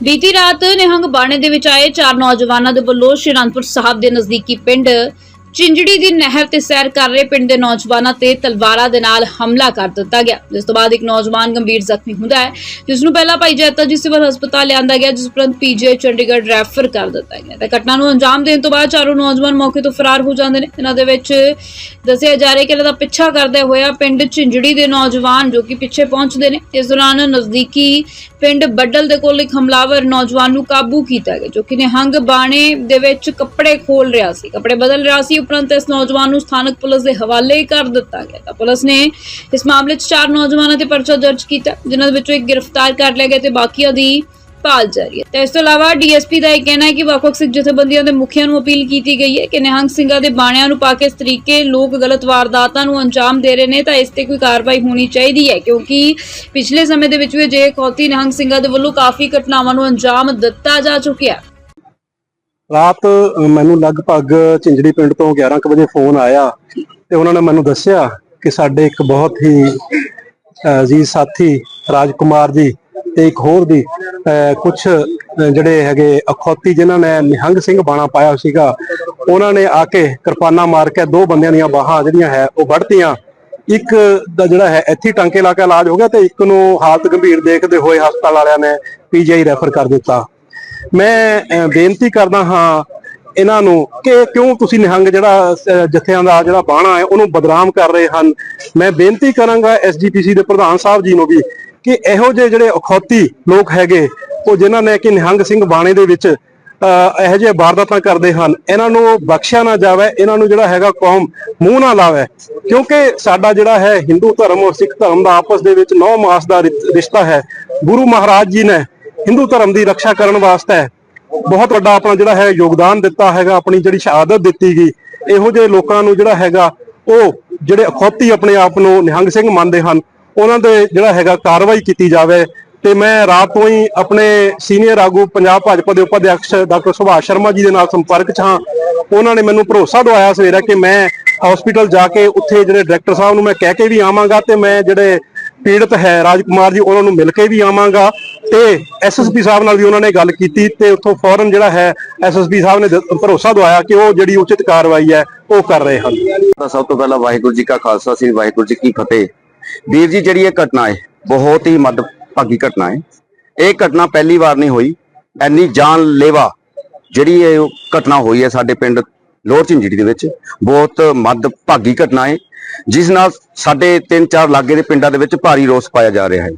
ਬੀਤੀ ਰਾਤ ਨਿਹੰਗ ਬਾਣੇ ਦੇ ਵਿੱਚ ਆਏ ਚਾਰ ਨੌਜਵਾਨਾਂ ਦੇ ਵੱਲੋਂ ਸ਼੍ਰੀ ਅਨੰਦਪੁਰ ਸਾਹਿਬ ਦੇ ਨਜ਼ਦੀਕੀ ਪਿੰਡ ਚਿੰਜੜੀ ਦੀ ਨਹਿਰ ਤੇ ਸੈਰ ਕਰ ਰਹੇ ਪਿੰਡ ਦੇ ਨੌਜਵਾਨਾਂ ਤੇ ਤਲਵਾਰਾਂ ਦੇ ਨਾਲ ਹਮਲਾ ਕਰ ਦਿੱਤਾ ਗਿਆ। ਜਿਸ ਤੋਂ ਬਾਅਦ ਇੱਕ ਨੌਜਵਾਨ ਗੰਭੀਰ ਜ਼ਖਮੀ ਹੁੰਦਾ ਹੈ। ਜਿਸ ਨੂੰ ਪਹਿਲਾਂ ਭਾਈ ਜੈਤਾ ਜੀ ਸਿਵਲ ਹਸਪਤਾਲ ਲਿਆਂਦਾ ਗਿਆ, ਜਿਸ ਉਪਰੰਤ ਪੀਜੀਆਈ ਚੰਡੀਗੜ੍ਹ ਰੈਫਰ ਕਰ ਦਿੱਤਾ ਗਿਆ। ਤੇ ਘਟਨਾ ਨੂੰ ਅੰਜਾਮ ਦੇਣ ਤੋਂ ਬਾਅਦ ਚਾਰੋਂ ਨੌਜਵਾਨ ਮੌਕੇ ਤੋਂ ਫਰਾਰ ਹੋ ਜਾਂਦੇ ਨੇ। ਇਹਨਾਂ ਦੇ ਵਿੱਚ ਦੱਸਿਆ ਜਾ ਰਿਹਾ ਕਿ ਇਹਨਾਂ ਦਾ ਪਿੱਛਾ ਕਰਦੇ ਹੋਇਆ ਪਿੰਡ ਝਿੰਜੜੀ ਦੇ ਨੌਜਵਾਨ ਜੋ ਕਿ ਪਿੱਛੇ ਪਹੁੰਚਦੇ ਨੇ। ਇਸ ਦੌਰਾਨ ਨਜ਼ਦੀਕੀ ਪਿੰਡ ਬੱਡਲ ਦੇ ਕੋਲ ਇੱਕ ਹਮਲਾਵਰ ਨੌਜਵਾਨ ਨੂੰ ਕਾਬੂ ਕੀਤਾ ਗਿਆ, ਜੋ ਕਿ ਨਿਹੰਗ ਬਾਣੇ ਦੇ ਵਿੱਚ ਕੱਪੜੇ ਖੋਲ ਰਿਹਾ ਸੀ। ਕੱਪੜੇ ਬਦਲ ਰਿਹਾ ਸੀ ਉਪਰੰਤ ਇਸ ਨੌਜਵਾਨ ਨੂੰ ਸਥਾਨਕ ਪੁਲਿਸ ਦੇ ਹਵਾਲੇ ਕਰ ਦਿੱਤਾ ਗਿਆ ਤਾਂ ਪੁਲਿਸ ਨੇ ਇਸ ਮਾਮਲੇ 'ਚ ਚਾਰ ਨੌਜਵਾਨਾਂ ਤੇ ਪਰਚਾ ਦਰਜ ਕੀਤਾ, ਜਿਨ੍ਹਾਂ ਦੇ ਵਿੱਚੋਂ ਇੱਕ ਗ੍ਰਿਫਤਾਰ ਕਰ ਲਿਆ ਗਿਆ ਤੇ ਬਾਕੀਆਂ ਦੀ ਭਾਲ ਜਾਰੀ ਹੈ। ਤੇ ਇਸ ਤੋਂ ਇਲਾਵਾ ਡੀਐਸਪੀ ਦਾ ਇਹ ਕਹਿਣਾ ਹੈ ਕਿ ਵੱਖ-ਵੱਖ ਸਿੱਖ ਜਥੇਬੰਦੀਆਂ ਦੇ ਮੁਖੀਆਂ ਨੂੰ ਅਪੀਲ ਕੀਤੀ ਗਈ ਹੈ ਕਿ ਨਿਹੰਗ ਸਿੰਘਾਂ ਦੇ ਬਾਣਿਆਂ ਨੂੰ ਪਾ ਕੇ ਇਸ ਤਰੀਕੇ ਲੋਕ ਗਲਤ ਵਾਰਦਾਤਾਂ ਨੂੰ ਅੰਜਾਮ ਦੇ ਰਹੇ ਨੇ ਤਾਂ ਇਸ ਤੇ ਕੋਈ ਕਾਰਵਾਈ ਹੋਣੀ ਚਾਹੀਦੀ ਹੈ, ਕਿਉਂਕਿ ਪਿਛਲੇ ਸਮੇਂ ਦੇ ਵਿੱਚ ਵੀ ਜੇ ਖੌਤੀ ਨਿਹੰਗ ਸਿੰਘਾਂ ਦੇ ਵੱਲੋਂ ਕਾਫੀ ਘਟਨਾਵਾਂ ਨੂੰ ਅੰਜਾਮ ਦਿੱਤਾ ਜਾ ਚੁੱਕਿਆ ਰਾਤ ਮੈਨੂੰ ਲਗਭਗ ਝਿੰਜੜੀ ਪਿੰਡ ਤੋਂ 11 ਕੁ ਵਜੇ ਫੋਨ ਆਇਆ ਤੇ ਉਹਨਾਂ ਨੇ ਮੈਨੂੰ ਦੱਸਿਆ ਕਿ ਸਾਡੇ ਇੱਕ ਬਹੁਤ ਹੀ ਅ, ਅਜ਼ੀਜ਼ ਸਾਥੀ ਰਾਜਕੁਮਾਰ ਜੀ ਤੇ ਇੱਕ ਹੋਰ ਦੀ ਕੁਝ ਜਿਹੜੇ ਹੈਗੇ ਅਖੌਤੀ ਜਿਨ੍ਹਾਂ ਨੇ ਨਿਹੰਗ ਸਿੰਘ ਬਾਣਾ ਪਾਇਆ ਸੀਗਾ ਉਹਨਾਂ ਨੇ ਆ ਕੇ ਕਿਰਪਾਨਾ ਮਾਰ ਕੇ ਦੋ ਬੰਦਿਆਂ ਦੀਆਂ ਬਾਹਾਂ ਜਿਹੜੀਆਂ ਹੈ ਉਹ ਵੱਢਤੀਆਂ। ਇੱਕ ਦਾ ਜਿਹੜਾ ਹੈ ਇੱਥੇ ਟਾਂਕੇ ਲਾ ਕੇ ਇਲਾਜ ਹੋ ਗਿਆ ਤੇ ਇੱਕ ਨੂੰ ਹਾਲਤ ਗੰਭੀਰ ਦੇਖਦੇ ਹੋਏ ਹਸਪਤਾਲ ਵਾਲਿਆਂ ਨੇ ਪੀਜੀਆਈ ਰੈਫਰ ਕਰ ਦਿੱਤਾ। ਮੈਂ ਬੇਨਤੀ ਕਰਦਾ ਹਾਂ ਇਹਨਾਂ ਨੂੰ ਕਿ ਕਿਉਂ ਤੁਸੀਂ ਨਿਹੰਗ ਜਿਹੜਾ ਜਥਿਆਂ ਦਾ ਜਿਹੜਾ ਬਾਣਾ ਹੈ ਉਹਨੂੰ ਬਦਨਾਮ ਕਰ ਰਹੇ ਹਨ। ਮੈਂ ਬੇਨਤੀ ਕਰਾਂਗਾ ਐਸਜੀਪੀਸੀ ਦੇ ਪ੍ਰਧਾਨ ਸਾਹਿਬ ਜੀ ਨੂੰ ਵੀ ਕਿ ਇਹੋ ਜਿਹੇ ਜਿਹੜੇ ਅਖੌਤੀ ਲੋਕ ਹੈਗੇ ਉਹ ਜਿਨ੍ਹਾਂ ਨੇ ਕਿ ਨਿਹੰਗ ਸਿੰਘ ਬਾਣੇ ਦੇ ਵਿੱਚ ਅਹ, ਇਹੋ ਜਿਹੇ ਵਾਰਦਾਤਾਂ ਕਰਦੇ ਹਨ ਇਹਨਾਂ ਨੂੰ ਬਖਸ਼ਿਆ ਨਾ ਜਾਵੇ ਇਹਨਾਂ ਨੂੰ ਜਿਹੜਾ ਹੈਗਾ ਕੌਮ ਮੂੰਹ ਨਾ ਲਾਵੇ। ਕਿਉਂਕਿ ਸਾਡਾ ਜਿਹੜਾ ਹੈ ਹਿੰਦੂ ਧਰਮ ਔਰ ਸਿੱਖ ਧਰਮ ਦਾ ਆਪਸ ਦੇ ਵਿੱਚ ਨੌ ਮਾਸ ਦਾ ਰਿਸ਼ਤਾ ਹੈ। ਗੁਰੂ ਮਹਾਰਾਜ ਜੀ ਨੇ ਹਿੰਦੂ ਧਰਮ ਦੀ ਰੱਖਿਆ ਕਰਨ ਵਾਸਤੇ ਬਹੁਤ ਵੱਡਾ ਆਪਣਾ ਜਿਹੜਾ ਹੈ ਯੋਗਦਾਨ ਦਿੱਤਾ ਹੈਗਾ, ਆਪਣੀ ਜਿਹੜੀ ਸ਼ਹਾਦਤ ਦਿੱਤੀ ਗਈ। ਇਹੋ ਜਿਹੇ ਲੋਕਾਂ ਨੂੰ ਜਿਹੜਾ ਹੈਗਾ, ਉਹ ਜਿਹੜੇ ਅਖੌਤੀ ਆਪਣੇ ਆਪ ਨੂੰ ਨਿਹੰਗ ਸਿੰਘ ਮੰਨਦੇ ਹਨ, ਉਹਨਾਂ ਦੇ ਜਿਹੜਾ ਹੈਗਾ ਕਾਰਵਾਈ ਕੀਤੀ ਜਾਵੇ। ਤੇ ਮੈਂ ਰਾਤ ਤੋਂ ਹੀ ਆਪਣੇ ਸੀਨੀਅਰ ਆਗੂ ਪੰਜਾਬ ਭਾਜਪਾ ਦੇ ਉਪਾਧਿਆਕਸ਼ ਡਾਕਟਰ ਸੁਭਾਸ਼ ਸ਼ਰਮਾ ਜੀ ਦੇ ਨਾਲ ਸੰਪਰਕ 'ਚ ਹਾਂ। ਉਹਨਾਂ ਨੇ ਮੈਨੂੰ ਭਰੋਸਾ ਦਵਾਇਆ ਸਵੇਰੇ ਕਿ ਮੈਂ ਹਸਪੀਟਲ ਜਾ ਕੇ ਉੱਥੇ ਜਿਹੜੇ ਡਾਇਰੈਕਟਰ ਸਾਹਿਬ ਨੂੰ ਮੈਂ ਕਹਿ ਕੇ ਵੀ ਆਵਾਂਗਾ ਤੇ ਮੈਂ ਜਿਹੜੇ ਪੀੜਤ ਹੈ। ਰਾਜਕੁਮਾਰ ਜੀ, ਉਹਨਾਂ ਨੂੰ ਮਿਲ ਕੇ ਵੀ ਆਵਾਂਗਾ ਤੇ ਐਸਐਸਪੀ ਸਾਹਿਬ ਨਾਲ ਵੀ ਉਹਨਾਂ ਨੇ ਗੱਲ ਕੀਤੀ ਤੇ ਉੱਥੋਂ ਫੌਰਨ ਜਿਹੜਾ ਹੈ ਐਸਐਸਪੀ ਸਾਹਿਬ ਨੇ ਭਰੋਸਾ ਦਵਾਇਆ ਕਿ ਉਹ ਜਿਹੜੀ ਉਚਿਤ ਕਾਰਵਾਈ ਹੈ, ਉਹ ਕਰ ਰਹੇ ਹਨ। ਤਾਂ ਸਭ ਤੋਂ ਪਹਿਲਾਂ ਵਾਹਿਗੁਰੂ ਜੀ ਕਾ ਖਾਲਸਾ, ਸ੍ਰੀ ਵਾਹਿਗੁਰੂ ਜੀ ਕੀ ਫਤਿਹ। ਵੀਰ ਜੀ, ਜਿਹੜੀ ਇਹ ਘਟਨਾ ਹੈ, ਬਹੁਤ ਹੀ ਮੱਦਭਾਗੀ ਘਟਨਾ ਹੈ। ਇਹ ਘਟਨਾ ਪਹਿਲੀ ਵਾਰ ਨਹੀਂ ਹੋਈ। ਐਨੀ ਜਾਨਲੇਵਾ ਜਿਹੜੀ ਇਹ ਘਟਨਾ ਹੋਈ ਹੈ ਸਾਡੇ ਪਿੰਡ ਲੋਰ ਝਿੰਜੜੀ ਦੇ ਵਿੱਚ, ਬਹੁਤ ਮੱਦਭਾਗੀ ਘਟਨਾ ਹੈ। ਜਿਸ ਨਾਲ ਸਾਡੇ 3-4 ਲਾਗੇ ਦੇ ਪਿੰਡਾਂ ਦੇ ਵਿੱਚ ਭਾਰੀ ਰੋਸ ਪਾਇਆ ਜਾ ਰਿਹਾ ਹੈ।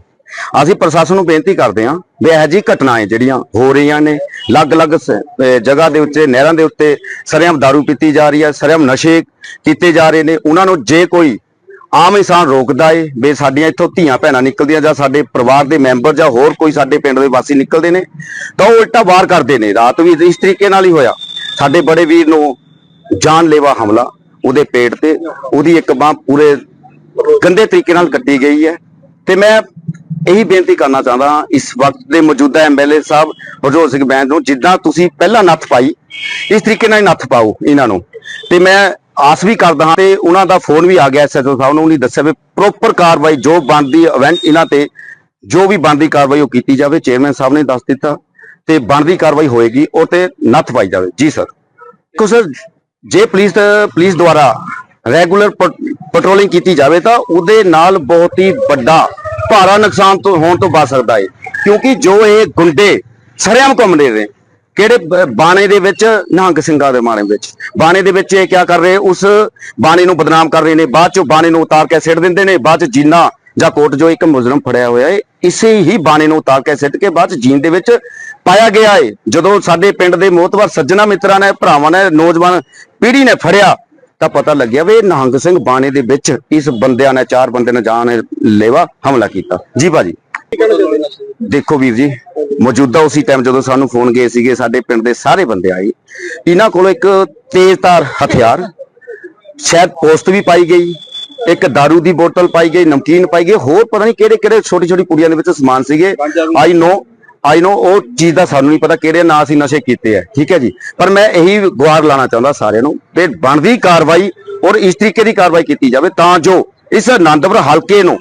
ਅਸੀਂ ਪ੍ਰਸ਼ਾਸਨ ਨੂੰ ਬੇਨਤੀ ਕਰਦੇ ਹਾਂ ਵੀ ਇਹ ਜੀ ਘਟਨਾਵਾਂ ਜਿਹੜੀਆਂ ਹੋ ਰਹੀਆਂ ਨੇ, ਅਲੱਗ-ਅਲੱਗ ਜਗ੍ਹਾ ਦੇ ਉੱਤੇ, ਨਹਿਰਾਂ ਦੇ ਉੱਤੇ ਸਰਿਆਮ दारू ਪੀਤੀ ਜਾ ਰਹੀ ਹੈ, ਸਰਿਆਮ ਨਸ਼ੇ ਕੀਤੇ ਜਾ ਰਹੇ ਨੇ। ਉਹਨਾਂ ਨੂੰ ਜੇ ਕੋਈ ਆਮ ਇਨਸਾਨ ਰੋਕਦਾ ਏ, ਵੀ ਸਾਡੀਆਂ ਇੱਥੋਂ ਧੀਆਂ ਭੈਣਾਂ ਨਿਕਲਦੀਆਂ ਜਾਂ ਸਾਡੇ ਪਰਿਵਾਰ ਦੇ ਮੈਂਬਰ ਜਾਂ ਹੋਰ ਕੋਈ ਸਾਡੇ ਪਿੰਡ ਦੇ ਵਾਸੀ ਨਿਕਲਦੇ ਨੇ, ਤਾਂ ਉਹ ਉਲਟਾ ਵਾਰ ਕਰਦੇ ਨੇ। ਰਾਤ ਵੀ ਇਸ ਤਰੀਕੇ ਨਾਲ ਹੀ ਹੋਇਆ। ਸਾਡੇ ਬੜੇ ਵੀਰ ਨੂੰ ਜਾਨਲੇਵਾ ਹਮਲਾ ਉਹਦੇ ਪੇਟ ਤੇ, ਉਹਦੀ ਇੱਕ ਬਾਹ ਪੂਰੇ ਗੰਦੇ ਤਰੀਕੇ ਨਾਲ ਕੱਟੀ ਗਈ ਹੈ। ਤੇ ਮੈਂ ਇਹੀ ਬੇਨਤੀ ਕਰਨਾ ਚਾਹੁੰਦਾ ਹਾਂ, ਇਸ ਵਕਤ ਦੇ ਮੌਜੂਦਾ ਐਮਐਲਏ ਸਾਹਿਬ ਹਰਜੋਤ ਸਿੰਘ ਬੈਂਦ ਨੂੰ, ਜਿੱਦਾਂ ਤੁਸੀਂ ਪਹਿਲਾਂ ਨੱਥ ਪਾਈ, ਇਸ ਤਰੀਕੇ ਨਾਲ ਨੱਥ ਪਾਓ ਇਹਨਾਂ ਨੂੰ। ਤੇ ਮੈਂ ਆਸ ਵੀ ਕਰਦਾ ਹਾਂ, ਤੇ ਉਹਨਾਂ ਦਾ ਫੋਨ ਵੀ ਆ ਗਿਆ ਐਸਐਚਓ ਸਾਹਿਬ ਨੂੰ, ਉਹਨੇ ਦੱਸਿਆ ਵੀ ਪ੍ਰੋਪਰ ਕਾਰਵਾਈ, ਜੋ ਬਣਦੀ ਇਵੈਂਟ ਇਹਨਾਂ ਤੇ, ਜੋ ਵੀ ਬਣਦੀ ਕਾਰਵਾਈ ਉਹ ਕੀਤੀ ਜਾਵੇ। ਚੇਅਰਮੈਨ ਸਾਹਿਬ ਨੇ ਦੱਸ ਦਿੱਤਾ, ਤੇ ਬਣਦੀ ਕਾਰਵਾਈ ਹੋਏਗੀ, ਉਹ ਤੇ ਨੱਥ ਪਾਈ ਜਾਵੇ। ਜੀ ਸਰ ਦੇਖੋ ਸਰ ਜੇ ਪੁਲਿਸ ਪੁਲਿਸ ਦੁਆਰਾ ਰੈਗੂਲਰ ਪੈਟਰੋਲਿੰਗ ਕੀਤੀ ਜਾਵੇ ਤਾਂ ਉਹਦੇ ਨਾਲ ਬਹੁਤ ਹੀ ਵੱਡਾ ਭਾਰਾ ਨੁਕਸਾਨ ਤੋਂ, ਹੋਣ ਤੋਂ ਬਚ ਸਕਦਾ ਹੈ ਕਿਉਂਕਿ ਜੋ ਇਹ ਗੁੰਡੇ ਸਰੇਆਮ ਘੁੰਮਦੇ ਨੇ, ਕਿਹੜੇ ਬਾਣੇ ਦੇ ਵਿੱਚ ਨਿਹੰਗ ਸਿੰਘਾਂ ਦੇ ਬਾਣੇ ਵਿੱਚ। ਬਾਣੇ ਦੇ ਵਿੱਚ ਇਹ ਕੀ ਕਰ ਰਹੇ, ਉਸ ਬਾਣੇ ਨੂੰ ਬਦਨਾਮ ਕਰ ਰਹੇ ਨੇ, ਬਾਅਦ ਚੋਂ ਬਾਣੇ ਨੂੰ ਉਤਾਰ ਕੇ ਸਿੱਟ ਦਿੰਦੇ ਨੇ, ਬਾਅਦ ਚ ਜੀਨਾ ਜਾਂ ਕੋਟ ਜੋ ਇੱਕ ਮੁਜਰਮ ਫੜਿਆ ਹੋਇਆ ਹੈ, ਇਸੇ ਹੀ ਬਾਣੇ ਨੂੰ ਉਤਾਰ ਕੇ ਸਿੱਟ ਕੇ ਬਾਅਦ ਚ ਜੀਨ ਦੇ ਵਿੱਚ ਪਾਇਆ ਗਿਆ ਹੈ। ਜਦੋਂ ਸਾਡੇ ਪਿੰਡ ਦੇ ਮੋਤਬਰ ਸੱਜਣਾ ਮਿੱਤਰਾਂ ਨੇ, ਭਰਾਵਾਂ ਨੇ, ਨੌਜਵਾਨ ਪੀੜ੍ਹੀ ਨੇ ਫੜਿਆ, ਤਾਂ ਪਤਾ ਲੱਗਿਆ ਵੀ ਇਹ ਨਿਹੰਗ ਸਿੰਘ ਬਾਣੇ ਦੇ ਵਿੱਚ ਇਸ ਬੰਦਿਆਂ ਨੇ, ਚਾਰ ਬੰਦੇ ਨੇ ਜਾਨ ਲੈਵਾ ਹਮਲਾ ਕੀਤਾ। ਜੀ ਭਾਜੀ। ਦੇਖੋ ਵੀਰ ਜੀ, ਮੌਜੂਦਾ ਉਸੇ ਟਾਈਮ ਜਦੋਂ ਸਾਨੂੰ ਫੋਨ ਗਏ ਸੀਗੇ, ਸਾਡੇ ਪਿੰਡ ਦੇ ਸਾਰੇ ਬੰਦੇ ਆਏ। ਇਹਨਾਂ ਕੋਲ ਇੱਕ ਤੇਜ਼ਧਾਰ ਹਥਿਆਰ, ਸ਼ਾਇਦ ਪੋਸਟ ਵੀ ਪਾਈ ਗਈ। ਇੱਕ दारू ਦੀ ਬੋਤਲ ਪਾਈ ਗਈ ਨਮਕੀਨ ਪਾਈ ਗਈ ਹੋਰ ਪਤਾ ਨਹੀਂ ਕਿਹੜੇ ਕਿਹੜੇ ਛੋਟੀ ਛੋਟੀ ਕੁੜੀਆਂ ਦੇ ਵਿੱਚ ਸਮਾਨ ਸੀਗੇ। ਆਈ ਨੋ ਆਈ ਨੋ ਉਹ ਚੀਜ਼ ਦਾ ਸਾਨੂੰ ਨਹੀਂ ਪਤਾ ਕਿਹੜੇ ਨਾਂ ਅਸੀਂ ਨਸ਼ੇ ਕੀਤੇ ਆ ਠੀਕ ਹੈ ਜੀ। ਪਰ ਮੈਂ ਇਹੀ ਗੁਹਾਰ ਲਾਣਾ ਚਾਹੁੰਦਾ ਸਾਰਿਆਂ ਨੂੰ ਤੇ ਬਣਦੀ ਕਾਰਵਾਈ ਔਰ ਇਸ ਤਰੀਕੇ ਦੀ ਕਾਰਵਾਈ ਕੀਤੀ ਜਾਵੇ ਤਾਂ ਜੋ ਇਸ ਆਨੰਦਪੁਰ ਹਲਕੇ ਨੂੰ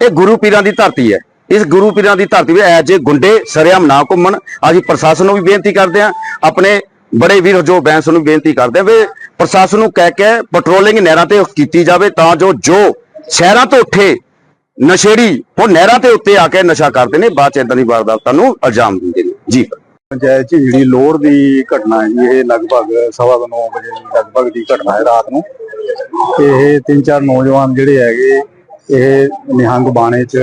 ਇਹ ਗੁਰੂ ਪੀਰਾਂ ਦੀ ਧਰਤੀ ਹੈ। ਇਸ ਗੁਰੂ ਪੀਰਾਂ ਦੀ ਧਰਤੀ 'ਤੇ ਐ ਜੇ ਗੁੰਡੇ ਸਰਿਆਮ ਨਾ ਘੁੰਮਣ। ਅਸੀਂ ਪ੍ਰਸ਼ਾਸਨ ਨੂੰ ਵੀ ਬੇਨਤੀ ਕਰਦੇ ਹਾਂ ਆਪਣੇ ਬੜੇ ਵੀਰ ਜੋ ਬੈਂਸ ਨੂੰ ਬੇਨਤੀ ਕਰਦੇ ਹਾਂ ਵੀ ਪ੍ਰਸ਼ਾਸਨ ਨੂੰ ਕਹਿ ਕੇ ਪੈਟਰੋਲਿੰਗ ਨਹਿਰਾਂ ਤੇ ਕੀਤੀ ਜਾਵੇ ਤਾਂ ਜੋ ਜੋ ਸ਼ਹਿਰਾਂ ਤੋਂ ਉੱਠੇ ਨਸ਼ੇੜੀ ਉਹ ਨਹਿਰਾਂ ਦੇ ਉੱਤੇ ਆ ਕੇ ਨਸ਼ਾ ਕਰਦੇ ਨੇ, ਬਾਅਦ ਚ ਇਦਾਂ ਦੀ ਵਾਰਦਾਤਾਂ ਨੂੰ ਅੰਜਾਮ ਦਿੰਦੇ ਨੇ। ਜੀ। ਪੰਚਾਇਤ 'ਚ ਜਿਹੜੀ ਲੋੜ ਦੀ ਘਟਨਾ ਹੈ ਜੀ, ਇਹ ਲਗਭਗ ਸਵਾ ਕੁ ਨੌ ਵਜੇ ਦੀ ਲਗਭਗ ਦੀ ਘਟਨਾ ਹੈ ਰਾਤ ਨੂੰ। ਇਹ ਤਿੰਨ ਚਾਰ ਨੌਜਵਾਨ ਜਿਹੜੇ ਹੈਗੇ, ਇਹ ਨਿਹੰਗ ਬਾਣੇ 'ਚ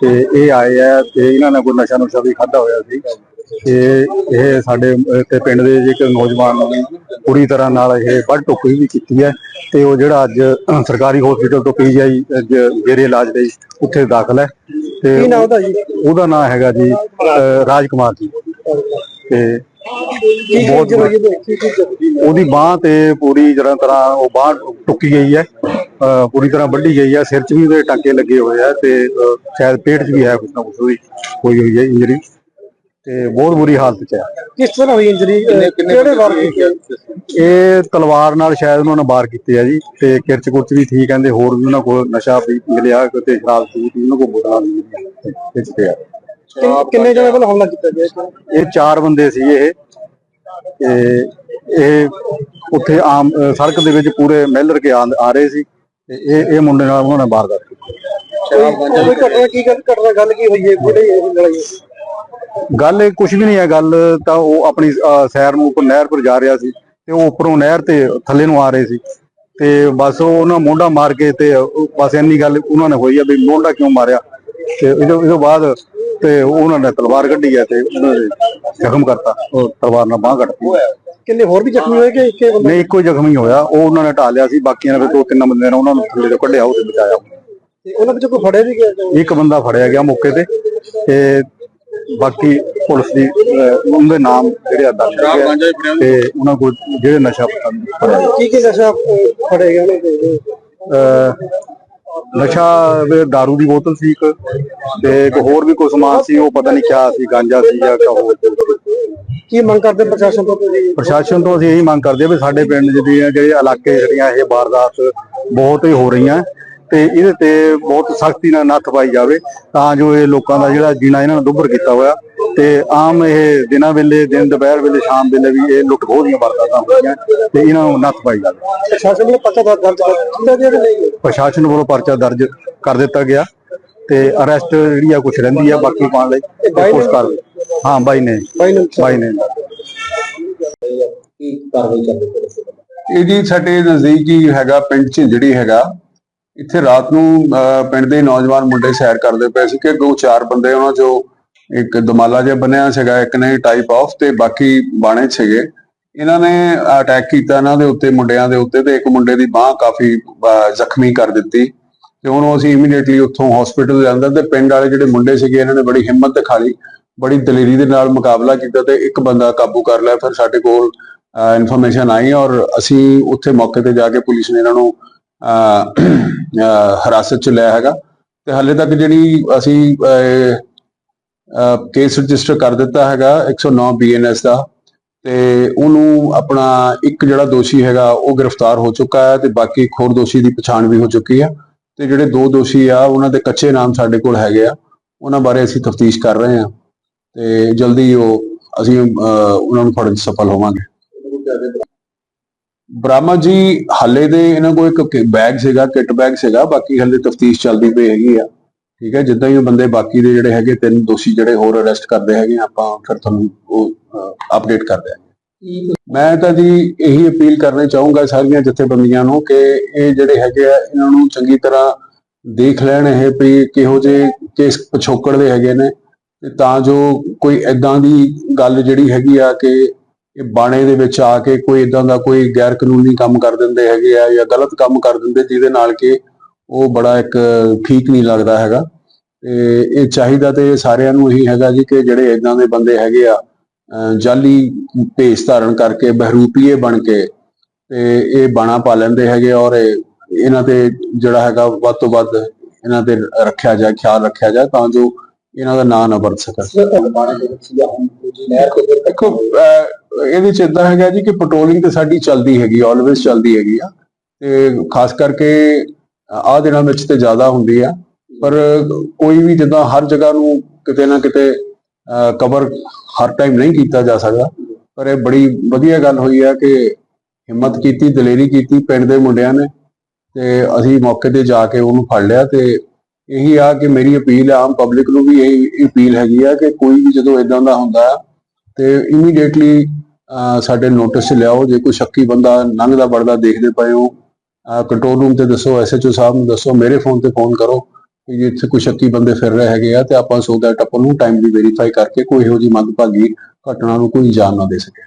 ਤੇ ਇਹ ਆਏ ਆ ਤੇ ਇਹਨਾਂ ਨੇ ਕੋਈ ਨਸ਼ਾ ਨੁਸ਼ਾ ਵੀ ਖਾਦਾ ਹੋਇਆ ਸੀ। ਤੇ ਇਹ ਸਾਡੇ ਤੇ ਪਿੰਡ ਦੇ ਇੱਕ ਨੌਜਵਾਨ ਨੂੰ ਪੂਰੀ ਤਰ੍ਹਾਂ ਨਾਲ ਇਹ ਵੱਢ ਟੁੱਕੀ ਵੀ ਕੀਤੀ ਹੈ ਤੇ ਉਹ ਜਿਹੜਾ ਅੱਜ ਸਰਕਾਰੀ ਹਸਪੀਟਲ ਤੋਂ ਪੀਜੀਆਈ ਜੇਰੇ ਇਲਾਜ ਲਈ ਉੱਥੇ ਦਾਖਲ ਹੈ ਤੇ ਕੀ ਨਾਮ ਉਹਦਾ ਜੀ? ਉਹਦਾ ਨਾਮ ਹੈਗਾ ਜੀ ਰਾਜ ਕੁਮਾਰ ਜੀ। ਤੇ ਬਹੁਤ ਉਹਦੀ ਬਾਹ ਤੇ ਪੂਰੀ ਜਿਹੜਾ ਤਰ੍ਹਾਂ ਉਹ ਬਾਹ ਟੁੱਕੀ ਗਈ ਹੈ ਪੂਰੀ ਤਰ੍ਹਾਂ ਵੱਢੀ ਗਈ ਹੈ ਸਿਰ 'ਚ ਵੀ ਉਹਦੇ ਟਾਂਕੇ ਲੱਗੇ ਹੋਏ ਆ ਤੇ ਸ਼ਾਇਦ ਪੇਟ 'ਚ ਵੀ ਹੈ ਕੁਛ ਨਾ ਉਹਦੀ ਹੋਈ ਹੋਈ ਹੈ ਇੰਜਰੀ ਤੇ ਬਹੁਤ ਬੁਰੀ ਹਾਲਤ 'ਚ ਹੈ ਕਿਸ ਤਰ੍ਹਾਂ ਹੋਈ ਇੰਜਰੀ ਕਿਹੜੇ ਵਾਰ ਇਹ ਤਲਵਾਰ ਨਾਲ ਸ਼ਾਇਦ ਉਹਨਾਂ ਨੇ ਵਾਰ ਕੀਤੇ ਆ ਜੀ ਤੇ ਕਿਰਚ ਕੁਰਚ ਵੀ ਠੀਕ ਕਹਿੰਦੇ ਹੋਰ ਵੀ ਉਹਨਾਂ ਕੋਲ ਨਸ਼ਾ ਵੀ ਮਿਲਿਆ ਤੇ ਸ਼ਰਾਬ ਸੂਤ ਵੀ ਉਹਨਾਂ ਕੋਲ ਬੋਤਲਾਂ ਵੀ ਮਿਲੀਆਂ ਵਿੱਚ ਪਿਆ ਕਿੰਨੇ ਜਣੇ ਵੱਲ ਹਮਲਾ ਕੀਤਾ ਗਿਆ ਇਸ ਤਰ੍ਹਾਂ? ਇਹ ਚਾਰ ਬੰਦੇ ਸੀ ਇਹ। ਤੇ ਇਹ ਉੱਥੇ ਆਮ ਸੜਕ ਦੇ ਵਿੱਚ ਪੂਰੇ ਮਿਲਰ ਕੇ ਆ ਆ ਰਹੇ ਸੀ ਤੇ ਇਹ ਇਹ ਮੁੰਡੇ ਨਾਲ ਉਹਨਾਂ ਨੇ ਵਾਰਦਾਤ ਕੀਤੀ ਕੋਈ ਕੋਈ ਘਟਨਾ ਕੀ ਗੱਲ ਘਟਨਾ ਗੱਲ ਕੀ ਹੋਈ ਹੈ? ਜਿਹੜੀ ਇਹ ਲੜਾਈ ਗੱਲ ਇਹ ਕੁਝ ਵੀ ਨਹੀਂ ਹੈ ਗੱਲ ਤਾਂ ਉਹ ਆਪਣੀ ਸੈਰ ਨੂੰ ਉੱਪਰ ਨਹਿਰ ਪਰ ਜਾ ਰਿਹਾ ਸੀ ਤੇ ਉਹ ਉੱਪਰੋਂ ਨਹਿਰ ਤੇ ਥੱਲੇ ਨੂੰ ਆ ਰਹੇ ਸੀ ਤੇ ਬਸ ਉਹ ਉਹਨਾਂ ਮੋਢਾ ਮਾਰ ਕੇ ਤੇ ਬਸ ਇੰਨੀ ਗੱਲ ਉਹਨਾਂ ਨੇ ਹੋਈ ਆ ਵੀ ਮੋਢਾ ਕਿਉਂ ਮਾਰਿਆ ਤੇ ਇਹਦੇ ਇਹਦੇ ਬਾਅਦ ਤੇ ਉਹਨਾਂ ਨੇ ਤਲਵਾਰ ਕੱਢੀ ਹੈ ਤੇ ਉਹਨਾਂ ਨੇ ਜ਼ਖਮ ਕਰਤਾ ਉਹ ਤਲਵਾਰ ਨਾਲ ਬਾਹ ਕੱਟਤੀ ਕਿੰਨੇ ਹੋਰ ਵੀ ਜ਼ਖਮੀ ਹੋਏ ਕਿ ਇੱਕੇ ਬੰਦੇ? ਨਹੀਂ ਇੱਕੋ ਜ਼ਖਮੀ ਹੋਇਆ ਉਹ ਉਹਨਾਂ ਨੇ ਢਾ ਲਿਆ ਸੀ ਬਾਕੀਆਂ ਨੇ ਫਿਰ ਦੋ ਤਿੰਨ ਬੰਦੇ ਨੇ ਉਹਨਾਂ ਨੂੰ ਥੱਲੇ ਤੋਂ ਕੱਢਿਆ ਉਹ ਤੇ ਬਚਾਇਆ। ਤੇ ਉਹਨਾਂ ਵਿੱਚੋਂ ਕੋਈ ਫੜਿਆ ਵੀ ਗਿਆ? ਇੱਕ ਬੰਦਾ ਫੜਿਆ ਗਿਆ ਮੌਕੇ ਤੇ ਤੇ ਬਾਕੀ ਪੁਲਿਸ ਦੀ ਉਹਦੇ ਨਾਮ ਜਿਹੜੇ ਆ ਆ ਤੇ ਉਹਨਾਂ ਕੋਲ ਜਿਹੜੇ ਨਸ਼ਾ ਫੜਿਆ। ਕੀ ਕੀ ਨਸ਼ਾ ਫੜੇ ਗਏ ਨਸ਼ਾ ਦੇ दारू ਦੀ ਬੋਤਲ ਸੀ ਇੱਕ ਤੇ ਇੱਕ ਹੋਰ ਵੀ ਕੋਈ ਸਮਾਨ ਸੀ ਉਹ ਪਤਾ ਨਹੀਂ ਕਿਆ ਸੀ ਗਾਂਜਾ ਸੀ ਜਾਂ ਕਿਆ ਹੋਰ ਕੀ ਮੰਗ ਕਰਦੇ ਪ੍ਰਸ਼ਾਸਨ ਤੋਂ ਤੁਸੀਂ? ਪ੍ਰਸ਼ਾਸਨ ਤੋਂ ਅਸੀਂ ਇਹੀ ਮੰਗ ਕਰਦੇ ਹਾਂ ਵੀ ਸਾਡੇ ਪਿੰਡ ਜਿਹੜੀਆਂ ਜਿਹੜੇ ਇਲਾਕੇ ਜਿਹੜੀਆਂ ਇਹ ਵਾਰਦਾਤ ਬਹੁਤ ਹੀ ਹੋ ਰਹੀਆਂ। ਤੇ ਇਹਦੇ ਤੇ ਬਹੁਤ ਸਖਤੀ ਨਾਲ ਨੱਥ ਪਾਈ ਜਾਵੇ ਤਾਂ ਜੋ ਇਹ ਲੋਕਾਂ ਦਾ ਜਿਹੜਾ ਜੀਣਾ ਇਹਨਾਂ ਨੇ ਦੁੱਭਰ ਕੀਤਾ ਹੋਇਆ। ਤੇ ਆਮ ਇਹ ਦਿਨਾਂ ਵੇਲੇ ਦਿਨ ਦੁਪਹਿਰ ਵੇਲੇ ਸ਼ਾਮ ਵੇਲੇ ਵੀ ਇਹ ਲੁੱਟ ਖੋਹ ਦੀਆਂ ਵਾਰਦਾਤਾਂ ਹੁੰਦੀਆਂ ਤੇ ਇਹਨਾਂ ਨੂੰ ਨੱਥ ਪਾਈ ਜਾਵੇ। ਪ੍ਰਸ਼ਾਸਨ ਨੇ ਪਤਾ ਦਰਜ ਕਰ ਕੀਤਾ ਜਿਹੜਾ ਨਹੀਂ? ਪ੍ਰਸ਼ਾਸਨ ਵੱਲੋਂ ਪਰਚਾ ਦਰਜ ਕਰ ਦਿੱਤਾ ਗਿਆ ਤੇ ਅਰੈਸਟ ਜਿਹੜੀ ਆ ਕੁਛ ਰਹਿੰਦੀ ਆ ਬਾਕੀ ਪਾਉਣ ਲਈ ਕੋਸ਼ਿਸ਼ ਕਰ ਹਾਂ ਬਾਈ ਨੇ। ਬਾਈ ਨੂੰ ਬਾਈ ਨੇ। ਇਹ ਜੀ ਸਾਡੇ ਨਜ਼ਦੀਕ ਹੀ ਹੈਗਾ ਪਿੰਡ ਝਿੰਜੜੀ ਹੈਗਾ। ਇੱਥੇ ਰਾਤ ਨੂੰ ਪਿੰਡ ਦੇ ਨੌਜਵਾਨ ਮੁੰਡੇ ਸੈਰ ਕਰਦੇ ਪਏ ਸੀ ਕਿ ਦੋ ਚਾਰ ਬੰਦੇ ਉਹਨਾਂ ਚੋਂ ਇੱਕ ਦਮਾਲਾ ਜਿਹਾ ਬਣਿਆ ਸੀਗਾ, ਇੱਕ ਨੇ ਟਾਈਪ ਆਫ ਤੇ ਬਾਕੀ ਬਾਣੇ ਸੀਗੇ। ਇਹਨਾਂ ਨੇ ਅਟੈਕ ਕੀਤਾ ਇਹਨਾਂ ਦੇ ਉੱਤੇ, ਮੁੰਡਿਆਂ ਦੇ ਉੱਤੇ ਤੇ ਇੱਕ ਮੁੰਡੇ ਦੀ ਬਾਹ ਕਾਫੀ ਜ਼ਖਮੀ ਕਰ ਦਿੱਤੀ। ਤੇ ਉਹਨੂੰ ਅਸੀਂ ਇਮੀਡੀਏਟਲੀ ਉੱਥੋਂ ਹਸਪੀਟਲ ਲਿਆਂਦਾ ਤੇ ਪਿੰਡ ਵਾਲੇ ਜਿਹੜੇ ਮੁੰਡੇ ਸੀਗੇ, ਇਹਨਾਂ ਨੇ ਬੜੀ ਹਿੰਮਤ ਦਿਖਾਈ, ਬੜੀ ਦਲੇਰੀ ਦੇ ਨਾਲ ਮੁਕਾਬਲਾ ਕੀਤਾ ਤੇ ਇੱਕ ਬੰਦਾ ਕਾਬੂ ਕਰ ਲਿਆ। ਫਿਰ ਸਾਡੇ ਕੋਲ ਇਨਫੋਰਮੇਸ਼ਨ ਆਈ ਔਰ ਅਸੀਂ ਉੱਥੇ ਮੌਕੇ ਤੇ ਜਾ ਕੇ ਪੁਲਿਸ ਨੇ ਇਹਨਾਂ ਨੂੰ ਹਿਰਾਸਤ ਚ ਲਿਆ ਹੈਗਾ। ਤੇ ਹਾਲੇ ਤੱਕ ਜਿਹੜੀ ਅਸੀਂ ਕੇਸ ਰਜਿਸਟਰ ਕਰ ਦਿੱਤਾ ਹੈਗਾ 109 ਬੀਐਨਐਸ ਦਾ ਤੇ ਉਹਨੂੰ ਆਪਣਾ ਇੱਕ ਜਿਹੜਾ ਦੋਸ਼ੀ ਹੈਗਾ ਉਹ ਗ੍ਰਿਫਤਾਰ ਹੋ ਚੁੱਕਾ ਹੈ ਤੇ ਬਾਕੀ ਇੱਕ ਹੋਰ ਦੋਸ਼ੀ ਦੀ ਪਛਾਣ ਵੀ ਹੋ ਚੁੱਕੀ ਆ ਤੇ ਜਿਹੜੇ ਦੋ ਦੋਸ਼ੀ ਆ ਉਹਨਾਂ ਦੇ ਕੱਚੇ ਨਾਮ ਸਾਡੇ ਕੋਲ ਹੈਗੇ ਆ। ਉਹਨਾਂ ਬਾਰੇ ਅਸੀਂ ਤਫਤੀਸ਼ ਕਰ ਰਹੇ ਹਾਂ। ਤੇ ਜਲਦੀ ਉਹ ਅਸੀਂ ਅਹ, ਉਹਨਾਂ ਨੂੰ ਫੜਨ 'ਚ ਸਫਲ ਹੋਵਾਂਗੇ। ਬ੍ਰਾਹਮਾ ਜੀ, ਹੱਲੇ ਦੇ ਇਹਨਾਂ ਕੋਲ ਇੱਕ ਬੈਗ ਸੀਗਾ ਕਿਟ ਬੈਗ ਸੀਗਾ, ਬਾਕੀ ਹੱਲੇ ਤਫਤੀਸ਼ ਚੱਲਦੀ ਪਈ ਹੈਗੀ ਆ। ਠੀਕ ਹੈ, ਜਿੱਦਾਂ ਹੀ ਉਹ ਬੰਦੇ ਬਾਕੀ ਦੇ ਜਿਹੜੇ ਹੈਗੇ, ਤਿੰਨ ਦੋਸ਼ੀ ਜਿਹੜੇ ਹੋਰ ਅਰੈਸਟ ਕਰਦੇ ਹੈਗੇ, ਆਪਾਂ ਫਿਰ ਤੁਹਾਨੂੰ ਉਹ ਅਪਡੇਟ ਕਰ ਦਿਆਂਗੇ ਮੈਂ ਤਾਂ ਜੀ ਇਹੀ ਅਪੀਲ ਕਰਨੀ ਚਾਹੂੰਗਾ ਸਾਰੀਆਂ ਜਥੇਬੰਦੀਆਂ ਨੂੰ ਕਿ ਇਹ ਜਿਹੜੇ ਹੈਗੇ ਆ, ਇਹਨਾਂ ਨੂੰ ਚੰਗੀ ਤਰ੍ਹਾਂ ਦੇਖ ਲੈਣ ਇਹ ਵੀ ਕਿਹੋ ਜਿਹੇ ਕੇਸ ਪਿਛੋਕੜ ਦੇ ਹੈਗੇ ਨੇ। ਤਾਂ ਜੋ ਕੋਈ ਐਦਾਂ ਦੀ ਗੱਲ ਜਿਹੜੀ ਹੈਗੀ ਆ ਕਿ ਇਹ ਬਾਣੇ ਦੇ ਵਿੱਚ ਆ ਕੇ ਕੋਈ ਇਦਾਂ ਦਾ ਕੋਈ ਗੈਰ ਕਾਨੂੰਨੀ ਕੰਮ ਕਰ ਦਿੰਦੇ ਹੈਗੇ ਆ ਜਾਂ ਗਲਤ ਕੰਮ ਕਰ ਦਿੰਦੇ ਜਿਹਦੇ ਨਾਲ ਕਿ ਉਹ ਬੜਾ ਇੱਕ ਠੀਕ ਨਹੀਂ ਲੱਗਦਾ ਹੈਗਾ। ਤੇ ਇਹ ਚਾਹੀਦਾ ਤੇ ਸਾਰਿਆਂ ਨੂੰ ਇਹੀ ਹੈਗਾ ਜੀ ਕਿ ਜਿਹੜੇ ਇਦਾਂ ਦੇ ਬੰਦੇ ਹੈਗੇ ਆ ਜਾਲੀ ਭੇਸ ਧਾਰਨ ਕਰਕੇ ਬਹਿਰੂਪੀਏ ਬਣ ਕੇ ਤੇ ਇਹ ਬਾਣਾ ਪਾ ਲੈਂਦੇ ਹੈਗੇ ਔਰ ਇਹ- ਇਹਨਾਂ ਤੇ ਜਿਹੜਾ ਹੈਗਾ ਵੱਧ ਤੋਂ ਵੱਧ ਇਹਨਾਂ ਤੇ ਰੱਖਿਆ ਜਾਏ ਖਿਆਲ ਰੱਖਿਆ ਜਾਏ ਤਾਂ ਜੋ ਇਹਨਾਂ ਦਾ ਨਾਂ ਨਾ ਵਰਤ ਸਕਣ। ਦੇਖੋ ਇਹਦੇ ਚ ਇਦਾਂ ਹੈਗਾ ਜੀ ਕਿ ਪੈਟਰੋਲਿੰਗ ਤੇ ਸਾਡੀ ਚੱਲਦੀ ਹੈਗੀ ਆਲਵੇਸ ਚੱਲਦੀ ਹੈਗੀ ਆ। ਤੇ ਖਾਸ ਕਰਕੇ ਆਹ ਦਿਨਾਂ ਵਿੱਚ ਤੇ ਜ਼ਿਆਦਾ ਹੁੰਦੀ ਆ। ਪਰ ਕੋਈ ਵੀ ਜਿੱਦਾਂ ਹਰ ਜਗ੍ਹਾ ਨੂੰ ਕਿਤੇ ਨਾ ਕਿਤੇ ਕਵਰ ਹਰ ਟਾਈਮ ਨਹੀਂ ਕੀਤਾ ਜਾ ਸਕਦਾ। ਪਰ ਇਹ ਬੜੀ ਵਧੀਆ ਗੱਲ ਹੋਈ ਆ ਕਿ ਹਿੰਮਤ ਕੀਤੀ, ਦਲੇਰੀ ਕੀਤੀ ਪਿੰਡ ਦੇ ਮੁੰਡਿਆਂ ਨੇ। ਤੇ ਅਸੀਂ ਮੌਕੇ ਤੇ ਜਾ ਕੇ ਉਹਨੂੰ ਫੜ ਲਿਆ ਤੇ ਇਹੀ ਆ ਕਿ ਮੇਰੀ ਅਪੀਲ ਆਮ ਪਬਲਿਕ ਨੂੰ ਵੀ ਇਹ ਅਪੀਲ ਹੈਗੀ ਆ ਕਿ ਕੋਈ ਵੀ ਜਦੋਂ ਇਦਾਂ ਦਾ ਹੁੰਦਾ ਆ, ਤੇ ਇਮੀਡੀਏਟਲੀ ਸਾਡੇ ਨੋਟਿਸ 'ਚ ਲਿਆਓ, ਜੇ ਕੋਈ ਸ਼ੱਕੀ ਬੰਦਾ ਲੰਘਦਾ ਵੜਦਾ ਦੇਖਦੇ ਪਏ ਹੋ ਕੰਟਰੋਲ ਰੂਮ ਤੇ ਦੱਸੋ ਐਸਐਚਓ ਸਾਹਿਬ ਨੂੰ ਦੱਸੋ, ਮੇਰੇ ਫੋਨ ਤੇ ਫੋਨ ਕਰੋ ਕਿ ਜੇ ਇੱਥੇ ਕੋਈ ਸ਼ੱਕੀ ਬੰਦੇ ਫਿਰ ਰਹੇ ਹੈਗੇ ਆ ਤੇ ਆਪਾਂ ਸੋ ਦੈਟ ਆਪਾਂ ਨੂੰ ਟਾਈਮਲੀ ਵੈਰੀਫਾਈ ਕਰਕੇ ਕੋਈ ਇਹੋ ਜਿਹੀ ਮੰਦਭਾਗੀ ਘਟਨਾ ਨੂੰ ਕੋਈ ਅੰਜਾਮ ਨਾ ਦੇ ਸਕੇ